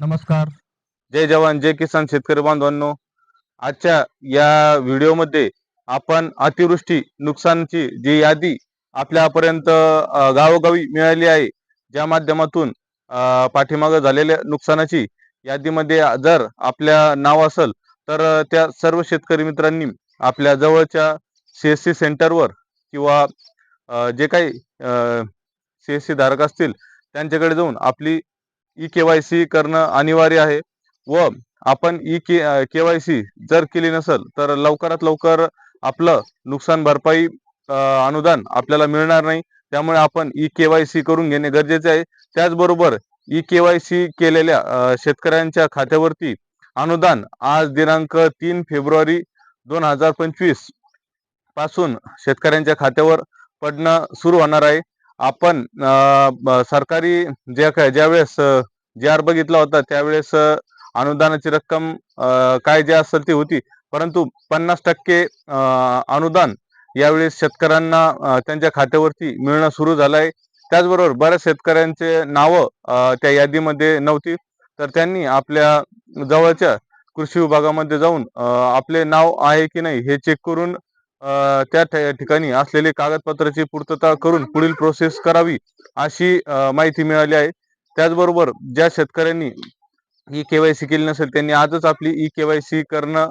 नमस्कार. जय जवान जय किसान शेतकरी बांधवांनो. आजच्या या व्हिडिओमध्ये आपण अतिवृष्टी नुकसानची जी यादी आपल्यापर्यंत गावोगावी मिळाली आहे ज्या माध्यमातून पाठीमाग पाठीमागं झालेल्या नुकसानाची यादीमध्ये जर आपल्या नाव असेल तर त्या सर्व शेतकरी मित्रांनी आपल्या जवळच्या सी एस सी सेंटरवर किंवा जे काही सी एस सी धारक असतील त्यांच्याकडे जाऊन आपली ई के वाय सी करणं अनिवार्य आहे. व आपण E K K Y C जर केली नसेल तर लवकरात लवकर आपलं नुकसान भरपाई अनुदान आपल्याला मिळणार नाही. त्यामुळे आपण ई के वाय सी करून घेणे गरजेचे आहे. त्याचबरोबर ई के वाय सी केलेल्या शेतकऱ्यांच्या खात्यावरती अनुदान आज दिनांक तीन फेब्रुवारी दोन हजार पंचवीसपासून शेतकऱ्यांच्या खात्यावर पडणं सुरू होणार आहे. आपण सरकारी ज्या काय ज्यावेळेस जी आर बघितला होता त्यावेळेस अनुदानाची रक्कम काय जे असेल ती होती. परंतु पन्नास टक्के अनुदान यावेळेस शेतकऱ्यांना त्यांच्या खात्यावरती मिळणं सुरू झालं आहे त्याचबरोबर बऱ्याच शेतकऱ्यांचे नावं त्या यादीमध्ये नव्हती. तर त्यांनी आपल्या जवळच्या कृषी विभागामध्ये जाऊन आपले नाव आहे की नाही हे चेक करून त्या ठिकाणी असलेली कागदपत्राची पूर्तता करून पुढील प्रोसेस करावी अशी माहिती मिळाली आहे. त्याचबरोबर ज्या शेतकऱ्यांनी ई केवायसी केली नसेल त्यांनी आजच आपली ई केवायसी करणं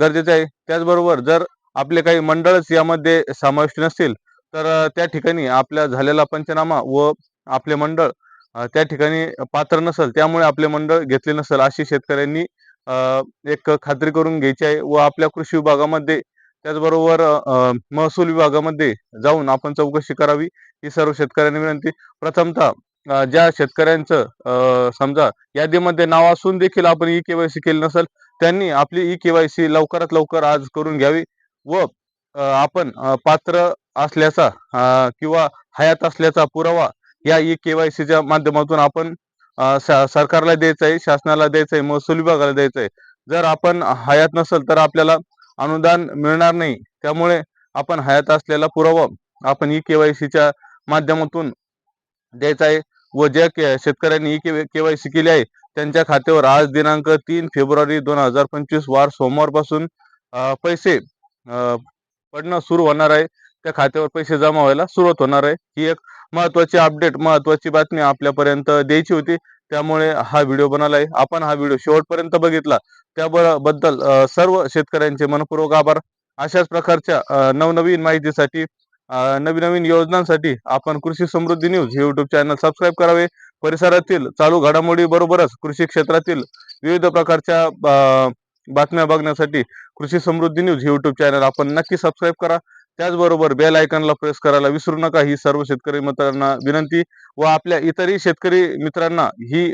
गरजेचं आहे. त्याचबरोबर जर आपले काही मंडळच यामध्ये समाविष्ट नसतील तर त्या ठिकाणी आपल्या झालेला पंचनामा व आपले मंडळ त्या ठिकाणी पात्र नसेल त्यामुळे आपले मंडळ घेतले नसेल अशी शेतकऱ्यांनी एक खात्री करून घ्यायची आहे व आपल्या कृषी विभागामध्ये त्याचबरोबर महसूल विभागामध्ये जाऊन आपण चौकशी करावी ही सर्व शेतकऱ्यांनी विनंती. प्रथमतः ज्या शेतकऱ्यांचं समजा यादीमध्ये नाव असून देखील आपण ई केवायसी केली नसेल त्यांनी आपली ई केवायसी लवकरात लवकर आज करून घ्यावी व आपण पात्र असल्याचा किंवा हयात असल्याचा पुरावा या ई केवायसीच्या माध्यमातून आपण सरकारला द्यायचा आहे शासनाला द्यायचं आहे महसूल विभागाला द्यायचं आहे जर आपण हयात नसेल तर आपल्याला अनुदान मिळणार नाही. त्यामुळे आपण हयात असलेला पुरावा आपण ई केवायसीच्या माध्यमातून द्यायचा आहे व ज्या शेतकऱ्यांनी ई केवायसी केली आहे त्यांच्या खात्यावर आज दिनांक तीन फेब्रुवारी दोन हजार पंचवीस वार सोमवारपासून पैसे पडणं सुरू होणार आहे. त्या खात्यावर पैसे जमा व्हायला सुरुवात होणार आहे. ही एक महत्वाची अपडेट महत्वाची बातमी आपल्यापर्यंत द्यायची होती. त्यामुळे हा व्हिडिओ बनवला आहे आपण हा व्हिडिओ शेवटपर्यंत बघितला. त्याबद्दल सर्व शेतकऱ्यांचे मनपूर्वक आभार. अशाच प्रकारच्या नवनवीन माहितीसाठी नवीन नवीन योजनांसाठी आपण कृषी समृद्धी न्यूज हे युट्यूब चॅनल सबस्क्राईब करावे. परिसरातील चालू घडामोडी बरोबरच कृषी क्षेत्रातील विविध प्रकारच्या बातम्या बघण्यासाठी कृषी समृद्धी न्यूज हे युट्यूब चॅनल आपण नक्की सबस्क्राईब करा. त्याचबरोबर बेल आयकॉनला प्रेस करायला विसरू नका. ही सर्व शेतकरी मित्रांना विनंती व आपल्या इतरही शेतकरी मित्रांना ही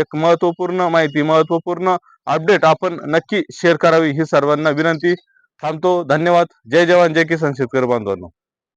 एक महत्त्वपूर्ण माहिती महत्त्वपूर्ण अपडेट आपण नक्की शेअर करावी ही सर्वांना विनंती. थांबतो. धन्यवाद. जय जवान. जय किसान. शेतकरी बांधवांनो.